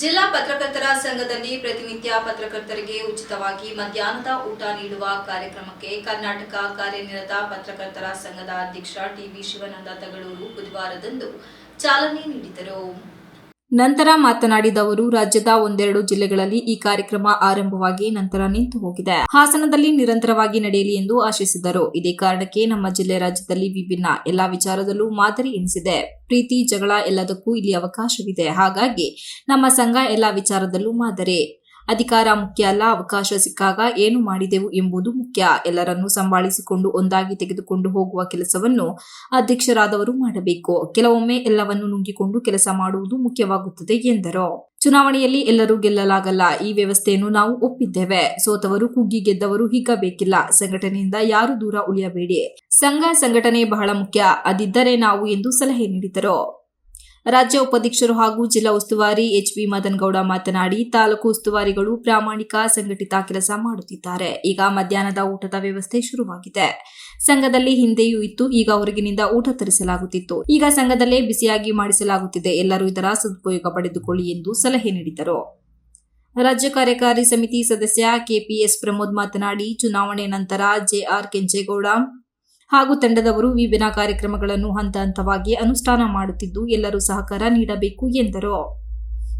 ಜಿಲ್ಲಾ ಪತ್ರಕರ್ತರ ಸಂಘದಲ್ಲಿ ಪ್ರತಿನಿತ್ಯ ಪತ್ರಕರ್ತರಿಗೆ ಉಚಿತವಾಗಿ ಮಧ್ಯಾಹ್ನದ ಊಟ ನೀಡುವ ಕಾರ್ಯಕ್ರಮಕ್ಕೆ ಕರ್ನಾಟಕ ಕಾರ್ಯನಿರತ ಪತ್ರಕರ್ತರ ಸಂಘದ ಅಧ್ಯಕ್ಷ ಟಿವಿ ಶಿವಾನಂದ ತಗಳೂರು ಬುಧವಾರದಂದು ಚಾಲನೆ ನೀಡಿದರು. ನಂತರ ಮಾತನಾಡಿದ ಅವರು ರಾಜ್ಯದ ಒಂದೆರಡು ಜಿಲ್ಲೆಗಳಲ್ಲಿ ಈ ಕಾರ್ಯಕ್ರಮ ಆರಂಭವಾಗಿ ನಂತರ ನಿಂತು ಹೋಗಿದೆ. ಹಾಸನದಲ್ಲಿ ನಿರಂತರವಾಗಿ ನಡೆಯಲಿ ಎಂದು ಆಶಿಸಿದರು. ಇದೇ ಕಾರಣಕ್ಕೆ ನಮ್ಮ ಜಿಲ್ಲೆ ರಾಜ್ಯದಲ್ಲಿ ವಿಭಿನ್ನ ಎಲ್ಲಾ ವಿಚಾರದಲ್ಲೂ ಮಾದರಿ ಎನಿಸಿದೆ. ಪ್ರೀತಿ, ಜಗಳ ಎಲ್ಲದಕ್ಕೂ ಇಲ್ಲಿ ಅವಕಾಶವಿದೆ. ಹಾಗಾಗಿ ನಮ್ಮ ಸಂಘ ಎಲ್ಲಾ ವಿಚಾರದಲ್ಲೂ ಮಾದರಿ. ಅಧಿಕಾರ, ಮುಖ್ಯ ಅಲ್ಲ, ಅವಕಾಶ ಸಿಕ್ಕಾಗ ಏನು ಮಾಡಿದೆವು ಎಂಬುದು ಮುಖ್ಯ. ಎಲ್ಲರನ್ನೂ ಸಂಭಾಳಿಸಿಕೊಂಡು ಒಂದಾಗಿ ತೆಗೆದುಕೊಂಡು ಹೋಗುವ ಕೆಲಸವನ್ನು ಅಧ್ಯಕ್ಷರಾದವರು ಮಾಡಬೇಕು. ಕೆಲವೊಮ್ಮೆ ಎಲ್ಲವನ್ನು ನುಂಗಿಕೊಂಡು ಕೆಲಸ ಮಾಡುವುದು ಮುಖ್ಯವಾಗುತ್ತದೆ ಎಂದರು. ಚುನಾವಣೆಯಲ್ಲಿ ಎಲ್ಲರೂ ಗೆಲ್ಲಲಾಗಲ್ಲ. ಈ ವ್ಯವಸ್ಥೆಯನ್ನು ನಾವು ಒಪ್ಪಿದ್ದೇವೆ. ಸೋತವರು ಕುಗ್ಗಿ ಗೆದ್ದವರು ಹಿಗ್ಗಬೇಕಿಲ್ಲ. ಸಂಘಟನೆಯಿಂದ ಯಾರು ದೂರ ಉಳಿಯಬೇಡಿ. ಸಂಘ, ಸಂಘಟನೆ ಬಹಳ ಮುಖ್ಯ. ಅದಿದ್ದರೆ ನಾವು ಎಂದು ಸಲಹೆ ನೀಡಿದರು. ರಾಜ್ಯ ಉಪಾಧ್ಯಕ್ಷರು ಹಾಗೂ ಜಿಲ್ಲಾ ಉಸ್ತುವಾರಿ ಎಚ್ಬಿ ಮದನ್ಗೌಡ ಮಾತನಾಡಿ, ತಾಲೂಕು ಉಸ್ತುವಾರಿಗಳು ಪ್ರಾಮಾಣಿಕ ಸಂಘಟಿತ ಕೆಲಸ ಮಾಡುತ್ತಿದ್ದಾರೆ. ಈಗ ಮಧ್ಯಾಹ್ನದ ಊಟದ ವ್ಯವಸ್ಥೆ ಶುರುವಾಗಿದೆ. ಸಂಘದಲ್ಲಿ ಹಿಂದೆಯೂ ಇತ್ತು ಈಗ ಹೊರಗಿನಿಂದ ಊಟ ತರಿಸಲಾಗುತ್ತಿತ್ತು. ಈಗ ಸಂಘದಲ್ಲೇ ಬಿಸಿಯಾಗಿ ಮಾಡಿಸಲಾಗುತ್ತಿದೆ. ಎಲ್ಲರೂ ಇದರ ಸದುಪಯೋಗ ಪಡೆದುಕೊಳ್ಳಿ ಎಂದು ಸಲಹೆ ನೀಡಿದರು. ರಾಜ್ಯ ಕಾರ್ಯಕಾರಿ ಸಮಿತಿ ಸದಸ್ಯ ಕೆಪಿಎಸ್ ಪ್ರಮೋದ್ ಮಾತನಾಡಿ, ಚುನಾವಣೆ ನಂತರ ಜೆಆರ್ ಕೆಂಚೇಗೌಡ ಹಾಗೂ ತಂಡದವರು ವಿಭಿನ್ನ ಕಾರ್ಯಕ್ರಮಗಳನ್ನು ಹಂತ ಹಂತವಾಗಿ ಅನುಷ್ಠಾನ ಮಾಡುತ್ತಿದ್ದು ಎಲ್ಲರೂ ಸಹಕಾರ ನೀಡಬೇಕು ಎಂದರು.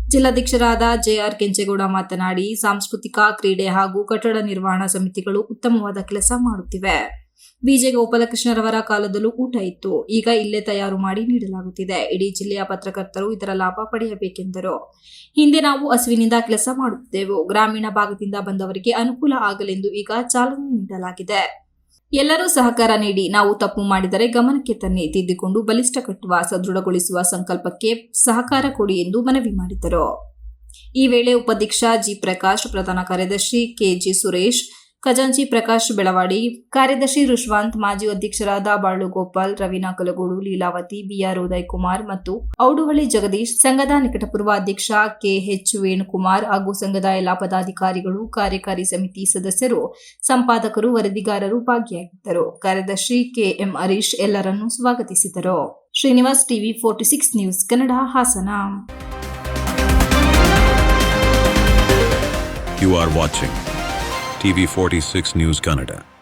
ಜಿಲ್ಲಾಧ್ಯಕ್ಷರಾದ ಜೆಆರ್ ಕೆಂಚೇಗೌಡ ಮಾತನಾಡಿ, ಸಾಂಸ್ಕೃತಿಕ ಕ್ರೀಡೆ ಹಾಗೂ ಕಟ್ಟಡ ನಿರ್ವಹಣಾ ಸಮಿತಿಗಳು ಉತ್ತಮವಾದ ಕೆಲಸ ಮಾಡುತ್ತಿವೆ. ಬಿಜೆ ಗೋಪಾಲಕೃಷ್ಣರವರ ಕಾಲದಲ್ಲೂ ಊಟ ಇತ್ತು. ಈಗ ಇಲ್ಲೇ ತಯಾರು ಮಾಡಿ ನೀಡಲಾಗುತ್ತಿದೆ. ಇಡೀ ಜಿಲ್ಲೆಯ ಪತ್ರಕರ್ತರು ಇದರ ಲಾಭ ಪಡೆಯಬೇಕೆಂದರು. ಹಿಂದೆ ನಾವು ಹಸುವಿನಿಂದ ಕೆಲಸ ಮಾಡುತ್ತಿದ್ದೆವು. ಗ್ರಾಮೀಣ ಭಾಗದಿಂದ ಬಂದವರಿಗೆ ಅನುಕೂಲ ಆಗಲೆಂದು ಈಗ ಚಾಲನೆ ನೀಡಲಾಗಿದೆ. ಎಲ್ಲರೂ ಸಹಕಾರ ನೀಡಿ ನಾವು ತಪ್ಪು ಮಾಡಿದರೆ ಗಮನಕ್ಕೆ ತನ್ನಿ ತಿದ್ದಿಕೊಂಡು ಬಲಿಷ್ಠ ಕಟ್ಟುವ, ಸದೃಢಗೊಳಿಸುವ ಸಂಕಲ್ಪಕ್ಕೆ ಸಹಕಾರ ಕೊಡಿ ಎಂದು ಮನವಿ ಮಾಡಿದರು. ಈ ವೇಳೆ ಉಪಾಧ್ಯಕ್ಷ ಜಿ ಪ್ರಕಾಶ್, ಪ್ರಧಾನ ಕಾರ್ಯದರ್ಶಿ ಕೆಜಿ ಸುರೇಶ್ ಖಜಾಂಚಿ ಪ್ರಕಾಶ್ ಬೆಳವಾಡಿ, ಕಾರ್ಯದರ್ಶಿ ರುಶ್ವಾಂತ್ ಮಾಜಿ ಅಧ್ಯಕ್ಷರಾದ ಬಾಳು ಗೋಪಾಲ್ ರವೀನಾ ಕಲಗೋಡು, ಲೀಲಾವತಿ, ಬಿಆರ್ ಉದಯ್ ಕುಮಾರ್ ಮತ್ತು ಔಡುಹಳ್ಳಿ ಜಗದೀಶ್, ಸಂಘದ ನಿಕಟಪೂರ್ವ ಅಧ್ಯಕ್ಷ ಕೆಎಚ್ ವೇಣುಕುಮಾರ್ ಹಾಗೂ ಸಂಘದ ಎಲ್ಲಾ ಪದಾಧಿಕಾರಿಗಳು, ಕಾರ್ಯಕಾರಿ ಸಮಿತಿ ಸದಸ್ಯರು, ಸಂಪಾದಕರು, ವರದಿಗಾರರು ಭಾಗಿಯಾಗಿದ್ದರು. ಕಾರ್ಯದರ್ಶಿ ಕೆಎಂ ಹರೀಶ್ ಎಲ್ಲರನ್ನು ಸ್ವಾಗತಿಸಿದರು. Srinivas TV forty six news Kannada Hassan. You are watching TV46 News Kannada.